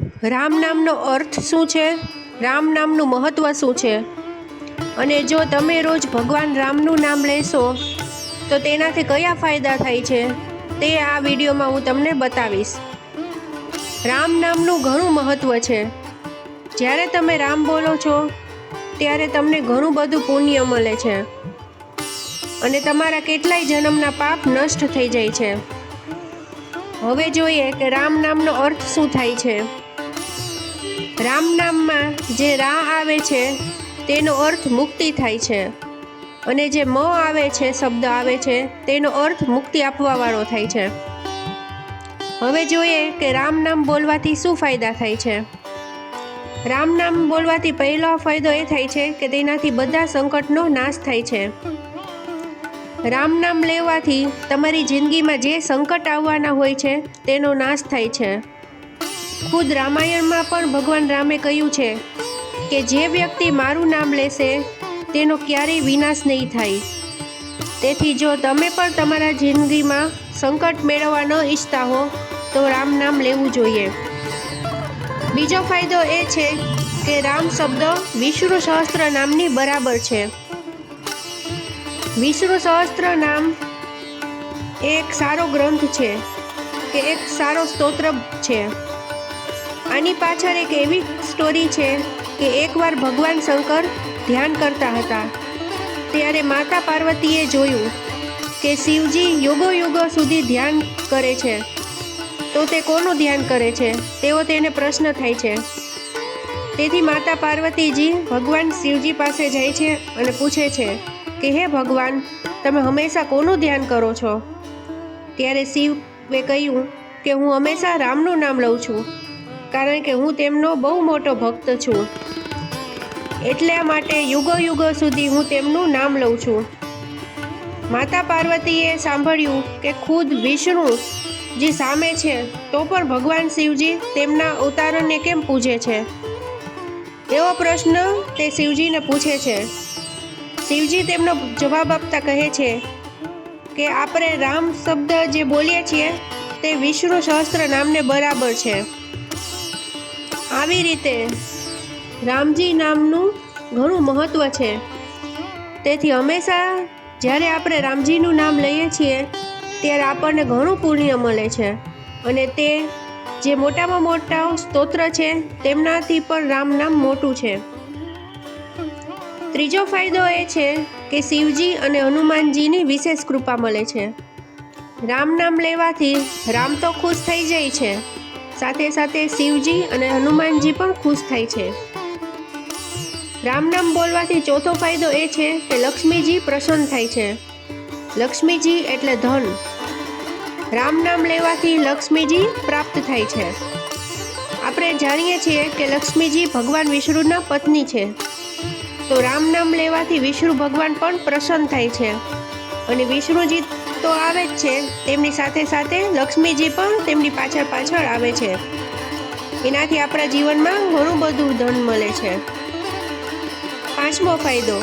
રામ નામનો અર્થ શું છે? રામ નામનું મહત્ત્વ શું છે? અને જો તમે રોજ ભગવાન રામનું નામ લેશો, તો તેનાથી કયા ફાયદા થાય છે? તે આ વિડીયોમાં હું તમને બતાવીશ. રામ નામનું ઘણું મહત્ત્વ છે. જ્યારે તમે રામ બોલો છો, ત્યારે તમને ઘણું બધું પુણ્ય મળે છે. અને તમારા કેટલાય જન્મના પાપ નષ્ટ થઈ જાય છે. હવે જોઈએ કે રામ નામનો અર્થ શું થાય છે. રામ નામમાં જે રા આવે છે, તેનો અર્થ મુક્તિ થાય છે. અને જે મ આવે છે, શબ્દ આવે છે, તેનો અર્થ મુક્તિ આપવાવાળો થાય છે. હવે જોઈએ કે રામ નામ બોલવાથી શું ફાયદા થાય છે? રામ નામ બોલવાથી પહેલો ફાયદો એ થાય છે કે તેનાથી બધા સંકટનો નાશ થાય છે. રામ નામ લેવાથી તમારી જિંદગીમાં જે સંકટ આવવાના હોય છે, તેનો નાશ થાય છે. ખુદ રામાયણમાં પણ ભગવાન રામે કહ્યું છે કે જે વ્યક્તિ મારું નામ લેશે, તેનો ક્યારેય વિનાશ નહીં થાય. તેથી જો તમે પણ તમારા જિંદગીમાં સંકટ મેળવવા ન ઈચ્છતા હો, તો રામ નામ લેવું જોઈએ. બીજો ફાયદો એ છે કે રામ શબ્દ વિષ્ણુ સહસ્ત્ર નામની બરાબર છે. વિષ્ણુ સહસ્ત્ર નામ એક સારો ગ્રંથ છે, કે એક સારો સ્તોત્ર છે. આની પાછળ એક એવી સ્ટોરી છે કે એકવાર ભગવાન શંકર ધ્યાન કરતા હતા. ત્યારે માતા પાર્વતીએ જોયું કે શિવજી યુગો યુગો સુધી ધ્યાન કરે છે. તો તે કોનું ધ્યાન કરે છે? તેવો તેને પ્રશ્ન થાય છે. તેથી માતા પાર્વતીજી ભગવાન શિવજી પાસે જાય છે અને પૂછે છે કે, હે ભગવાન, તમે હંમેશા કોનું ધ્યાન કરો છો? ત્યારે શિવે કહ્યું કે, હું હંમેશા રામનું નામ લઉં છું. કારણ કે હું તેમનો બહુ મોટો ભક્ત છું. એટલા માટે યુગો યુગો સુધી હું તેમનું નામ લઉં છું. માતા પાર્વતીએ સાંભળ્યું કે ખુદ વિષ્ણુ જે સામે છે, તો પણ ભગવાન શિવજી તેમના અવતારણને કેમ પૂજે છે? એવો પ્રશ્ન તે શિવજીને પૂછે છે. શિવજી તેમનો જવાબ આપતા કહે છે કે, આપણે રામ શબ્દ જે બોલીએ છીએ, તે વિષ્ણુ સહસ્ત્ર નામને બરાબર છે. આવી રીતે રામજી નામનું ઘણું મહત્ત્વ છે. તેથી હંમેશા જ્યારે આપણે રામજીનું નામ લઈએ છીએ, ત્યારે આપણને ઘણું પુણ્ય મળે છે. અને તે જે મોટામાં મોટા સ્તોત્ર છે, તેમનાથી પણ રામ નામ મોટું છે. ત્રીજો ફાયદો એ છે કે શિવજી અને હનુમાનજીની વિશેષ કૃપા મળે છે. રામ નામ લેવાથી રામ તો ખુશ થઈ જાય છે. સાથે સાથે શિવજી અને હનુમાનજી પણ ખુશ થાય છે. રામ નામ બોલવાથી ચોથો ફાયદો એ છે કે લક્ષ્મીજી પ્રસન્ન થાય છે. લક્ષ્મીજી એટલે ધન. રામ નામ લેવાથી લક્ષ્મીજી પ્રાપ્ત થાય છે. આપણે જાણીએ છીએ કે લક્ષ્મીજી ભગવાન વિષ્ણુના પત્ની છે. તો રામ નામ લેવાથી વિષ્ણુ ભગવાન પણ પ્રસન્ન થાય છે. અને વિષ્ણુજી તો આવે જ છે. તેમની સાથે સાથે લક્ષ્મીજી પણ તેમની પાછળ પાછળ આવે છે. એનાથી આપણા જીવનમાં ઘણું બધું ધન મળે છે. પાંચમો ફાયદો,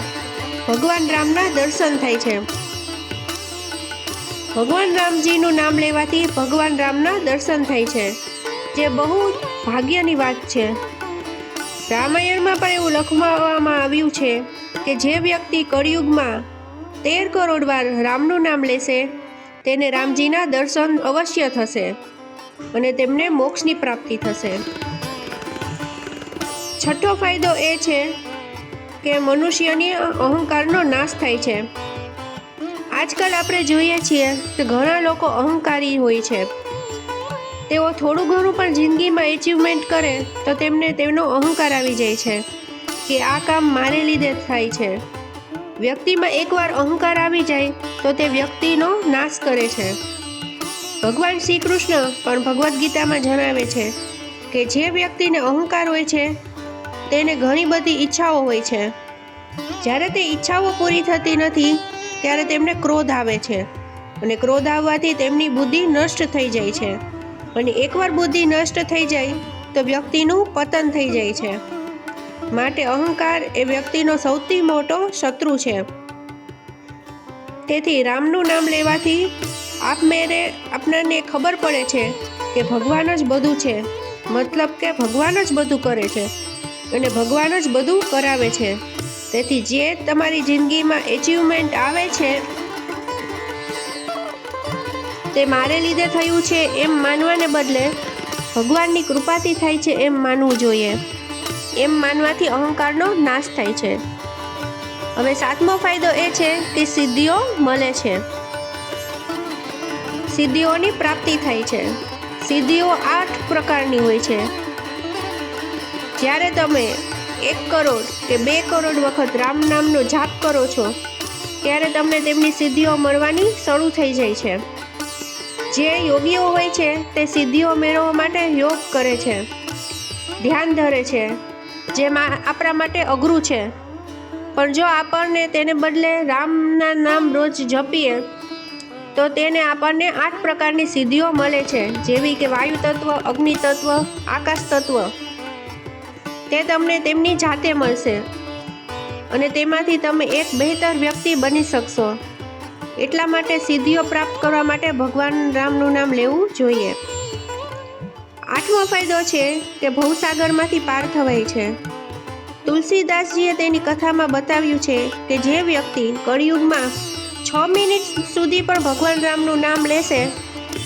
ભગવાન રામના દર્શન થાય છે. ભગવાન રામજીનું નામ લેવાથી ભગવાન રામના દર્શન થાય છે. જે બહુ ભાગ્યની વાત છે. રામાયણમાં પણ એવું લખવામાં આવ્યું છે કે જે વ્યક્તિ કળિયુગમાં તેર કરોડ વાર રામનું નામ લેશે. તેને રામજીના દર્શન અવશ્ય થશે અને તેમને મોક્ષની પ્રાપ્તિ થશે. છઠ્ઠો ફાયદો એ છે કે મનુષ્યની અહંકારનો નાશ થાય છે. આજકાલ આપણે જોઈએ છીએ કે ઘણા લોકો અહંકારી હોય છે. તેઓ થોડું ઘણું પણ જિંદગીમાં એચિવમેન્ટ કરે તો તેમને તેમનો અહંકાર આવી જાય છે કે આ કામ મારે લીધે થાય છે. વ્યક્તિમાં એકવાર અહંકાર આવી જાય તો તે વ્યક્તિનો નાશ કરે છે. ભગવાન શ્રી કૃષ્ણ પણ ભગવદ્ ગીતામાં જણાવે છે કે જે વ્યક્તિને અહંકાર હોય છે, તેને ઘણી બધી ઈચ્છાઓ હોય છે. જ્યારે તે ઈચ્છાઓ પૂરી થતી નથી, ત્યારે તેમને ક્રોધ આવે છે અને ક્રોધ આવવાથી તેમની બુદ્ધિ નષ્ટ થઈ જાય છે. અને એકવાર બુદ્ધિ નષ્ટ થઈ જાય તો વ્યક્તિનું પતન થઈ જાય છે. માટે અહંકાર એ વ્યક્તિનો સૌથી મોટો શત્રુ છે. તેથી રામનું નામ લેવાથી આપમેરે આપણને ખબર પડે છે કે ભગવાન જ બધું છે. મતલબ કે ભગવાન જ બધું કરે છે અને ભગવાન જ બધું કરાવે છે. તેથી જે તમારી જિંદગીમાં એચિવમેન્ટ આવે છે તે મારે લીધે થયું છે એમ માનવાને બદલે ભગવાનની કૃપાથી થાય છે એમ માનવું જોઈએ. એમ માનવાથી અહંકારનો નાશ થાય છે. હવે સાતમો ફાયદો એ છે કે સિદ્ધિઓ મળે છે. સિદ્ધિઓની પ્રાપ્તિ થાય છે. સિદ્ધિઓ આઠ પ્રકારની હોય છે. જ્યારે તમે એક કરોડ કે બે કરોડ વખત રામ નામનો જાપ કરો છો, ત્યારે તમને તેમની સિદ્ધિઓ મળવાની શરૂ થઈ જાય છે. જે યોગીઓ હોય છે, તે સિદ્ધિઓ મેળવવા માટે યોગ કરે છે. ધ્યાન ધરે છે. જેમાં આપણા માટે અઘરું છે. પણ જો આપણને તેને બદલે રામના નામ રોજ જપીએ, તો તેને આપણને આઠ પ્રકારની સિદ્ધિઓ મળે છે, જેવી કે વાયુ તત્વ અગ્નિ તત્વ આકાશ તત્વ તે તમને તેમની જાતે મળશે અને તેમાંથી તમે એક બહેતર વ્યક્તિ બની શકશો. એટલા માટે સિદ્ધિઓ પ્રાપ્ત કરવા માટે ભગવાન રામનું નામ લેવું જોઈએ. આઠમો ફાયદો છે કે ભવસાગરમાંથી પાર થવાય છે. તુલસીદાસજીએ તેની કથામાં બતાવ્યું છે કે જે વ્યક્તિ કળિયુગમાં છ મિનિટ સુધી પણ ભગવાન રામનું નામ લેશે,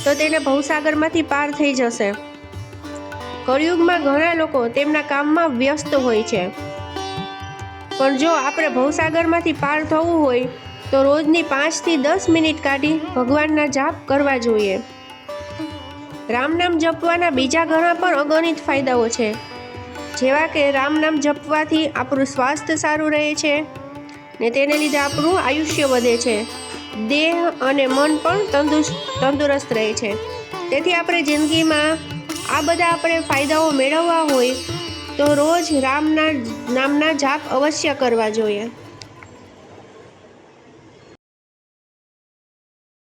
તો તેને ભવસાગરમાંથી પાર થઈ જશે. કળિયુગમાં ઘણા લોકો તેમના કામમાં વ્યસ્ત હોય છે. પણ જો આપણે ભવસાગરમાંથી પાર થવું હોય, તો રોજની પાંચથી દસ મિનિટ કાઢી ભગવાનના જાપ કરવા જોઈએ. રામ નામ જપવાના બીજા ઘણા પણ અગણિત ફાયદાઓ છે. જેવા કે રામ નામ જપવાથી આપણું સ્વાસ્થ્ય સારું રહે છે ને તેને લીધે આપણું આયુષ્ય વધે છે. દેહ અને મન પણ તંદુસ્ત તંદુરસ્ત રહે છે. તેથી આપણે જિંદગીમાં આ બધા આપણે ફાયદાઓ મેળવવા હોય તો રોજ રામના, નામના જાપ અવશ્ય કરવા જોઈએ.